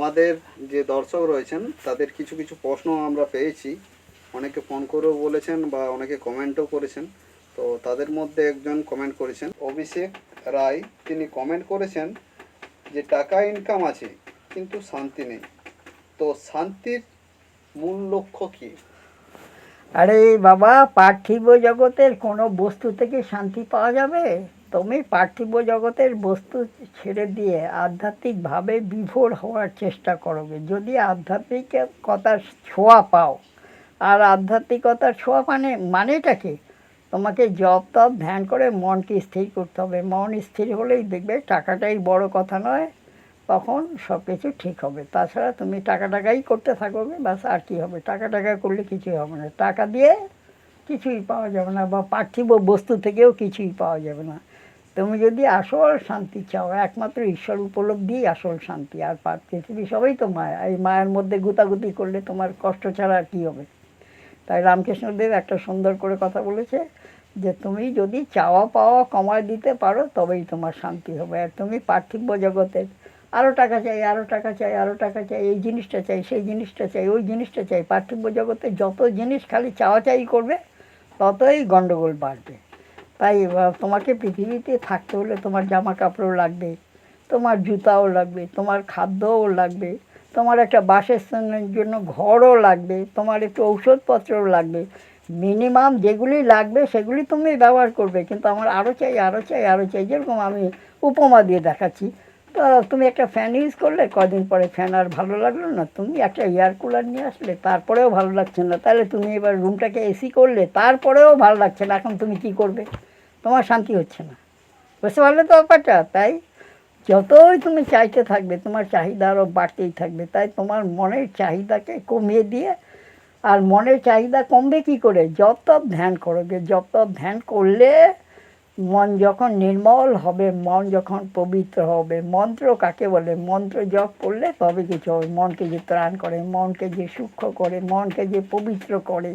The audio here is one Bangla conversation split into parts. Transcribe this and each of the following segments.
আমাদের যে দর্শক রয়েছেন, তাদের কিছু কিছু প্রশ্ন আমরা পেয়েছি। অনেকে ফোন করেও বলেছেন বা অনেকে কমেন্টও করেছেন। তো তাদের মধ্যে একজন কমেন্ট করেছেন। অভিষেক রায়, তিনি কমেন্ট করেছেন যে টাকা ইনকাম আছে, কিন্তু শান্তি নেই। তো শান্তির মূল লক্ষ্য কী? আরে বাবা, পার্থিব জগতের কোনো বস্তু থেকে শান্তি পাওয়া যাবে? তুমি পার্থিব জগতের বস্তু ছেড়ে দিয়ে আধ্যাত্মিকভাবে বিভোর হওয়ার চেষ্টা করবে যদি আধ্যাত্মিকতার ছোঁয়া পাও, আর আধ্যাত্মিকতার ছোঁয়া মানে মানেটা কি? তোমাকে জপ তপ ধ্যান করে মনকে স্থির করতে হবে। মন স্থির হলেই দেখবে টাকাটাই বড় কথা নয়, তখন সব কিছু ঠিক হবে। তাছাড়া তুমি টাকা টাকাই করতে থাকবে ব্যাস আর কি হবে? টাকা টাকা করলে কিছুই হবে না। টাকা দিয়ে কিছুই পাওয়া যাবে না বা পার্থিব বস্তু থেকেও কিছুই পাওয়া যাবে না। তুমি যদি আসল শান্তি চাও, একমাত্র ঈশ্বর উপলব্ধিই আসল শান্তি, আর পৃথিবী সবই তো মায়া। এই মায়ের মধ্যে গুতাগুতি করলে তোমার কষ্ট ছাড়া আর কী হবে? তাই রামকৃষ্ণদেব একটা সুন্দর করে কথা বলেছে যে, তুমি যদি চাওয়া পাওয়া কমায় দিতে পারো, তবেই তোমার শান্তি হবে। আর তুমি পার্থিব জগতের আরও টাকা চাই আরও টাকা চাই আরও টাকা চাই, এই জিনিসটা চাই, সেই জিনিসটা চাই, ওই জিনিসটা চাই, পার্থিব জগতে যত জিনিস খালি চাওয়া চাই করবে, ততই গণ্ডগোল বাড়বে। তাই তোমাকে পৃথিবীতে থাকতে হলে তোমার জামা কাপড়ও লাগবে, তোমার জুতাও লাগবে, তোমার খাদ্যও লাগবে, তোমার একটা বাসস্থানের জন্য ঘরও লাগবে, তোমার একটু ঔষধপত্রও লাগবে। মিনিমাম যেগুলি লাগবে সেগুলি তুমি ব্যবহার করবে, কিন্তু আমার আরও চাই আরও চাই আরও চাই, যেরকম আমি উপমা দিয়ে দেখাচ্ছি। তো তুমি একটা ফ্যান ইউজ করলে, কদিন পরে ফ্যান আর ভালো লাগল না, তুমি একটা এয়ার কুলার নিয়ে আসলে, তারপরেও ভালো লাগছে না। তাহলে তুমি এবার রুমটাকে এসি করলে, তারপরেও ভালো লাগছে না, এখন তুমি কি করবে? তোমার শান্তি হচ্ছে না। বুঝতে পারলে তো ব্যাপারটা, তাই যতই তুমি চাইতে থাকবে, তোমার চাহিদা আরও বাড়তেই থাকবে, তাই তোমার মনের চাহিদাকে কমিয়ে দিয়ে আর মনের চাহিদা কমবে কি করে? তপ ধ্যান করবে তপ ধ্যান করলে মন যখন নির্মল হবে, মন যখন পবিত্র হবে, মন্ত্র কাকে বলে? মন্ত্র জপ করলে তবে কিছু হবে। মনকে যে ত্রাণ করে, মনকে যে সূক্ষ্ম করে, মনকে যে পবিত্র করে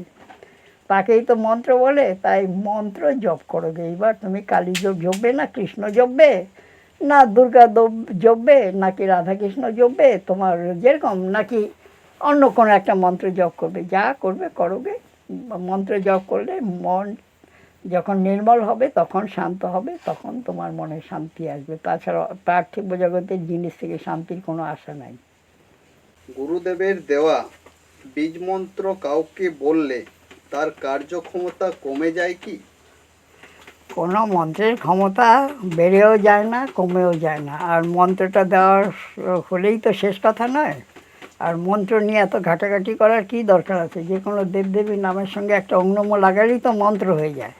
তাকেই তো মন্ত্র বলে, তাই মন্ত্র জপ করবে এইবার তুমি কালী জপ জপবে না কৃষ্ণ জপবে? না দুর্গা জপবে, নাকি রাধাকৃষ্ণ জপবে? তোমার যেরকম নাকি অন্য কোনো একটা মন্ত্র জপ করবে। যা করবে করবে মন্ত্র জপ করলে মন যখন নির্মল হবে, তখন শান্ত হবে, তখন তোমার মনে শান্তি আসবে। তাছাড়া পার্থিব জগতের জিনিস থেকে শান্তির কোনো আশা নাই। গুরুদেবের দেওয়া বীজ মন্ত্র কাউকে বললে তার কার্যক্ষমতা কমে যায় কি? কোনো মন্ত্রের ক্ষমতা বেড়েও যায় না, কমেও যায় না। আর মন্ত্রটা দেওয়ার হলেই তো শেষ কথা নয়। আর মন্ত্র নিয়ে এত ঘাটাঘাটি করার কি দরকার আছে? যে কোনো দেবদেবীর নামের সঙ্গে একটা অঙ্গম লাগালেই তো মন্ত্র হয়ে যায়।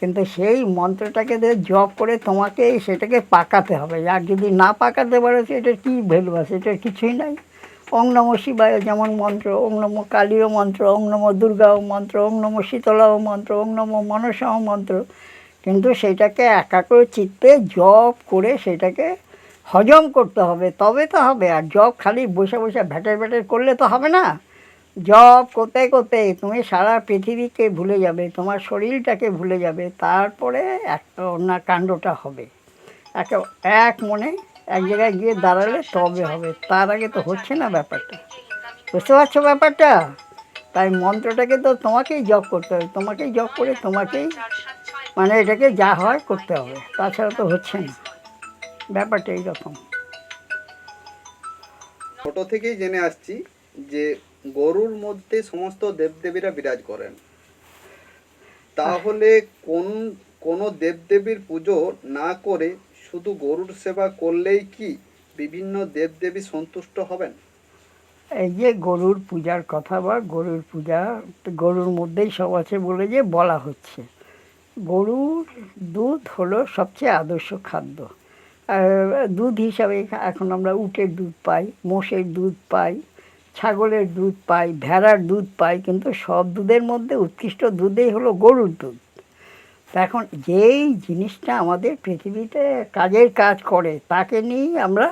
কিন্তু সেই মন্ত্রটাকে জপ করে তোমাকে সেটাকে পাকাতে হবে। আর যদি না পাকাতে পারো, সেটার কী ভ্যালু আছে? এটার কিছুই নাই। ওং নম শিবায় যেমন মন্ত্র, ওং নম কালীয় মন্ত্র, ওং নম দুর্গাও মন্ত্র, ওং নম শীতলাও মন্ত্র, ওং নম মনসাও মন্ত্র। কিন্তু সেটাকে একা করে চিত্তে জপ করে সেটাকে হজম করতে হবে, তবে তো হবে। আর জব খালি বসে বসে ভ্যাটের ভ্যাটের করলে তো হবে না। জব করতে করতে তুমি সারা পৃথিবীকে ভুলে যাবে, তোমার শরীরটাকে ভুলে যাবে, তারপরে একটা অন্য কাণ্ডটা হবে। একটা এক মনে এক জায়গায় গিয়ে দাঁড়ালে তবে হবে। তার আগে তো হচ্ছে না ব্যাপারটা। বুঝতে পারছ ব্যাপারটা? তাই মন্ত্রটাকে তো তোমাকেই জব করতে হবে। তোমাকেই জব করে তোমাকেই মানে এটাকে যা হয় করতে হবে। তাছাড়া তো হচ্ছে না। ব্যাপারটা এইরকম। ছোট থেকেই জেনে আসছি যে গরুর মধ্যে সমস্ত দেবদেবীরা বিরাজ করেন। তাহলে কোন কোন দেবদেবীর পুজো না করে শুধু গরুর সেবা করলেই কি বিভিন্ন দেবদেবী সন্তুষ্ট হবেন? এই যে গরুর পূজার কথা বা গরুর পূজা, গরুর মধ্যেই সব আছে বলে যে বলা হচ্ছে। গরুর দুধ হলো সবচেয়ে আদর্শ খাদ্য। আর দুধ হিসাবে এখন আমরা উটের দুধ পাই, মোষের দুধ পাই, ছাগলের দুধ পাই, ভেড়ার দুধ পাই, কিন্তু সব দুধের মধ্যে উৎকৃষ্ট দুধেই হলো গরুর দুধ। তা এখন যেই জিনিসটা আমাদের পৃথিবীতে কাজের কাজ করে, তাকে নিয়েই আমরা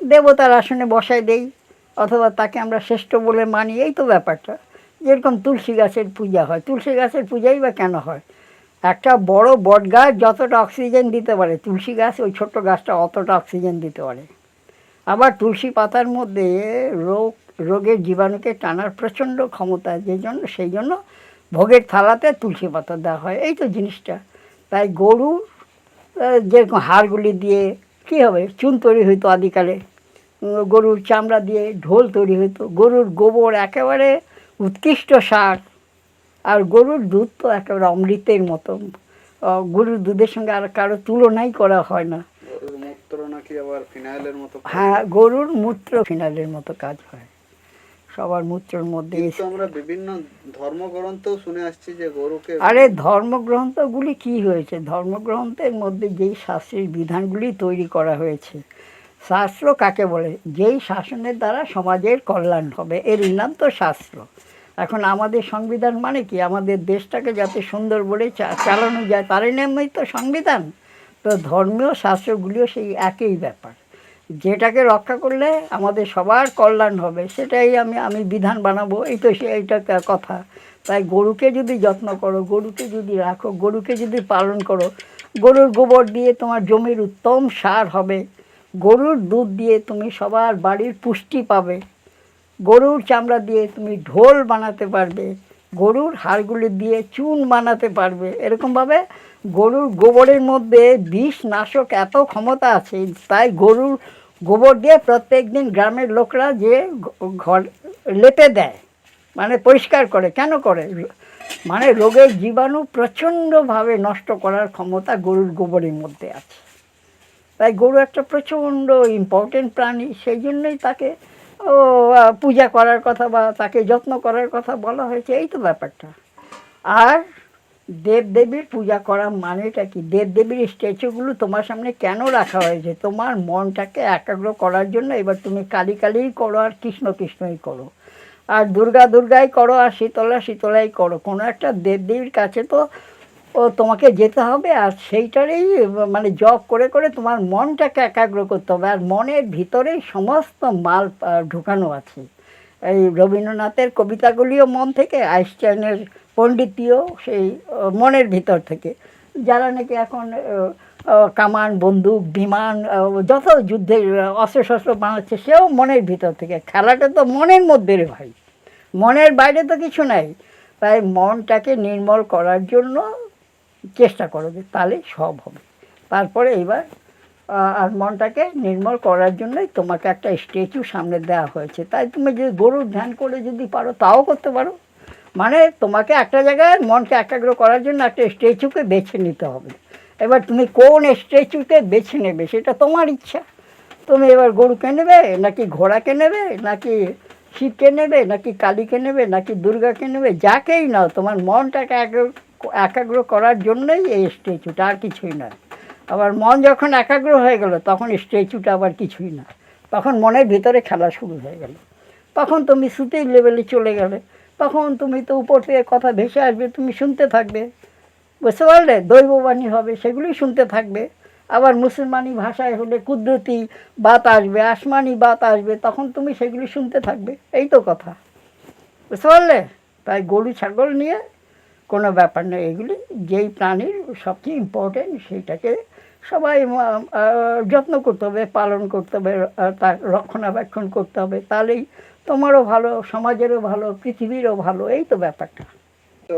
দেবতার আসনে বসাই দেই, অথবা তাকে আমরা শ্রেষ্ঠ বলে মানি, এই তো ব্যাপারটা। যেরকম তুলসী গাছের পূজা হয়, তুলসী গাছের পূজাই বা কেন হয়? একটা বড় বট গাছ যতটা অক্সিজেন দিতে পারে, তুলসী গাছ ওই ছোট্ট গাছটা অতটা অক্সিজেন দিতে পারে। আবার তুলসী পাতার মধ্যে রোগ, রোগের জীবাণুকে টানার প্রচণ্ড ক্ষমতা যে জন্য, সেই জন্য ভোগের থালাতে তুলসী পাতা দেওয়া হয় এই তো জিনিসটা। তাই গরুর আহ, যেরকম হাড়গুলি দিয়ে কী হবে চুন তৈরি হইতো আদিকালে গরুর চামড়া দিয়ে ঢোল তৈরি হতো গরুর গোবর একেবারে উৎকৃষ্ট সার আর গরুর দুধ তো একেবারে অমৃতের মতো গরুর দুধের সঙ্গে আর কারও তুলনাই করা হয় না। হ্যাঁ গরুর মূত্র ফিনাইলের মতো কাজ হয়। সবার মূত্রের মধ্যে কিন্তু আমরা বিভিন্ন ধর্মগ্রন্থেও শুনে আসছি যে গরুকে আরে ধর্মগ্রন্থগুলি কি হয়েছে? ধর্মগ্রন্থের মধ্যে যেই শাস্ত্রের বিধানগুলি তৈরি করা হয়েছে শাস্ত্র কাকে বলে? যেই শাসনের দ্বারা সমাজের কল্যাণ হবে এর নাম তো শাস্ত্র। এখন আমাদের সংবিধান মানে কি? আমাদের দেশটাকে যাতে সুন্দর বলে চালানো যায় তারই নামই তো সংবিধান। তো ধর্মীয় শাস্ত্রগুলিও সেই একই ব্যাপার। যেটাকে রক্ষা করলে আমাদের সবার কল্যাণ হবে, সেটাই আমি আমি বিধান বানাবো, এই তো সে, এইটা কথা। তাই গরুকে যদি যত্ন করো, গরুকে যদি রাখো, গরুকে যদি পালন করো, গরুর গোবর দিয়ে তোমার জমির উত্তম সার হবে। গরুর দুধ দিয়ে তুমি সবার বাড়ির পুষ্টি পাবে। গরুর চামড়া দিয়ে তুমি ঢোল বানাতে পারবে। গরুর হাড়গুলি দিয়ে চুন বানাতে পারবে। এরকমভাবে গরুর গোবরের মধ্যে বিষ নাশক এত ক্ষমতা আছে, তাই গরুর গোবর দিয়ে প্রত্যেক দিন গ্রামের লোকরা যে ঘর লেপে দেয় মানে পরিষ্কার করে, কেন করে? মানে রোগের জীবাণু প্রচণ্ডভাবে নষ্ট করার ক্ষমতা গরুর গোবরের মধ্যে আছে। তাই গরু একটা প্রচণ্ড ইম্পর্টেন্ট প্রাণী, সেই জন্যই তাকে ও পূজা করার কথা বা তাকে যত্ন করার কথা বলা হয়েছে, এই তো ব্যাপারটা। আর দেবদেবীর পূজা করা মানেটা কি? দেবদেবীর স্ট্যাচুগুলো তোমার সামনে কেন রাখা হয়েছে? তোমার মনটাকে একাগ্র করার জন্য এবার তুমি কালী কালীই করো আর কৃষ্ণ কৃষ্ণই করো। আর দুর্গা দুর্গাই করো আর শীতলা শীতলাই করো। কোনো একটা দেবদেবীর কাছে তো ও তোমাকে যেতে হবে আর সেইটারই মানে জব করে করে তোমার মনটাকে একাগ্র করতে হবে। আর মনের ভিতরেই সমস্ত মাল ঢুকানো আছে। এই রবীন্দ্রনাথের কবিতাগুলিও মন থেকে, আইনস্টাইনের পণ্ডিতীয় সেই মনের ভিতর থেকে। যারা নাকি এখন কামান, বন্দুক, বিমান যত যুদ্ধের অস্ত্রশস্ত্র বানাচ্ছে, সেও মনের ভিতর থেকে। খেলাটা তো মনের মধ্যে রে ভাই। মনের বাইরে তো কিছু নাই। তাই মনটাকে নির্মল করার জন্য চেষ্টা করো যে তাহলে সব হবে। তারপরে এইবার আর মনটাকে নির্মল করার জন্যই তোমাকে একটা স্ট্যাচু সামনে দেওয়া হয়েছে। তাই তুমি যদি গরুর ধ্যান করে যদি পারো, তাও করতে পারো। মানে তোমাকে একটা জায়গায় মনকে একাগ্র করার জন্য একটা স্ট্যাচুকে বেছে নিতে হবে। এবার তুমি কোন স্ট্যাচুকে বেছে নেবে, সেটা তোমার ইচ্ছা। তুমি এবার গরুকে নেবে, নাকি ঘোড়াকে নেবে, নাকি শিবকে নেবে, নাকি কালীকে নেবে, নাকি দুর্গাকে নেবে, যাকেই নাও, তোমার মনটাকে একাগ্র- একাগ্র করার জন্যই এই স্ট্যাচুটা আর কিছুই নয়। আবার মন যখন একাগ্র হয়ে গেল, তখন স্ট্যাচুটা আবার কিছুই না তখন মনের ভিতরে খেলা শুরু হয়ে গেল। তখন তুমি শ্রুতির লেভেলে চলে গেলে। তখন তুমি তো উপর থেকে কথা ভেসে আসবে, তুমি শুনতে থাকবে। বুঝতে পারলে? দৈববাণী হবে, সেগুলোই শুনতে থাকবে। আবার মুসলমানি ভাষায় হলে কুদরতি বাত আসবে, আসমানি বাত আসবে, তখন তুমি সেগুলি শুনতে থাকবে। এই তো কথা। বুঝতে পারলে? তাই গরু, ছাগল নিয়ে কোনো ব্যাপার নেই এগুলি যেই প্রাণীর সবচেয়ে ইম্পর্টেন্ট সেইটাকে সবাই যত্ন করতে হবে, পালন করতে হবে তার রক্ষণাবেক্ষণ করতে হবে, তাহলেই তোমারও ভালো, সমাজেরও ভালো, পৃথিবীরও ভালো, এই তো ব্যাপারটা। তো